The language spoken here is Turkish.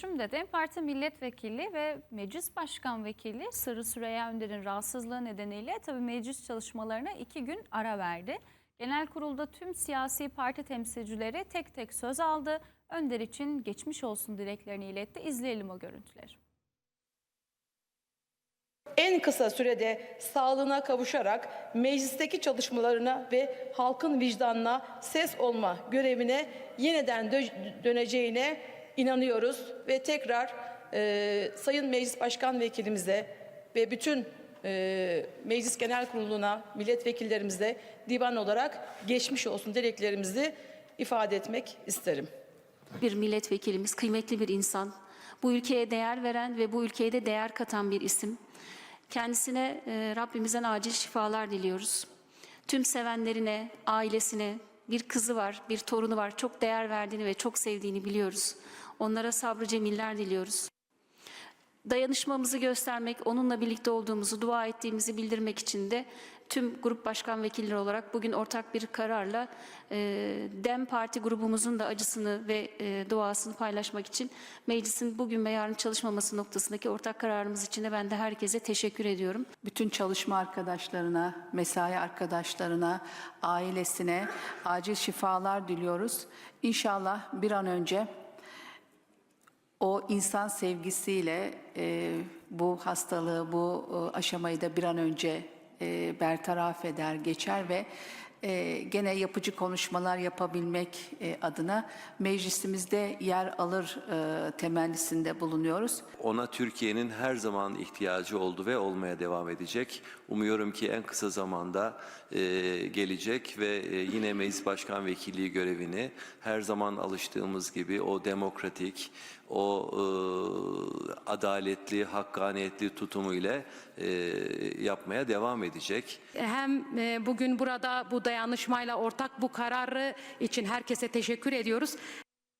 Şimdi DEM Parti milletvekili ve meclis başkan vekili Sırrı Süreyya Önder'in rahatsızlığı nedeniyle tabii meclis çalışmalarına iki gün ara verdi. Genel kurulda tüm siyasi parti temsilcileri tek tek söz aldı. Önder için geçmiş olsun dileklerini iletti. İzleyelim o görüntüleri. en kısa sürede sağlığına kavuşarak meclisteki çalışmalarına ve halkın vicdanına ses olma görevine yeniden dö- döneceğine inanıyoruz ve tekrar e, Sayın Meclis Başkan Vekilimize ve bütün e, Meclis Genel Kurulu'na, milletvekillerimize divan olarak geçmiş olsun dileklerimizi ifade etmek isterim. bir milletvekilimiz, kıymetli bir insan. Bu ülkeye değer veren ve bu ülkeye de değer katan bir isim. Kendisine e, Rabbimizden acil şifalar diliyoruz. Tüm sevenlerine, ailesine, bir kızı var, bir torunu var. Çok değer verdiğini ve çok sevdiğini biliyoruz. Onlara sabrı cemiller diliyoruz. Dayanışmamızı göstermek, onunla birlikte olduğumuzu, dua ettiğimizi bildirmek için de tüm grup başkan vekilleri olarak bugün ortak bir kararla e, DEM Parti grubumuzun da acısını ve e, duasını paylaşmak için meclisin bugün ve yarın çalışmaması noktasındaki ortak kararımız için de ben de herkese teşekkür ediyorum. Bütün çalışma arkadaşlarına, mesai arkadaşlarına, ailesine acil şifalar diliyoruz. İnşallah bir an önce o insan sevgisiyle e, bu hastalığı, bu e, aşamayı da bir an önce e, bertaraf eder, geçer ve e, gene yapıcı konuşmalar yapabilmek e, adına meclisimizde yer alır e, temennisinde bulunuyoruz. Ona Türkiye'nin her zaman ihtiyacı oldu ve olmaya devam edecek. Umuyorum ki en kısa zamanda e, gelecek ve e, yine meclis başkan vekilliği görevini her zaman alıştığımız gibi o demokratik, o e, adaletli, hakkaniyetli tutumu ile e, yapmaya devam edecek. Hem e, bugün burada bu dayanışmayla ortak bu kararı için herkese teşekkür ediyoruz.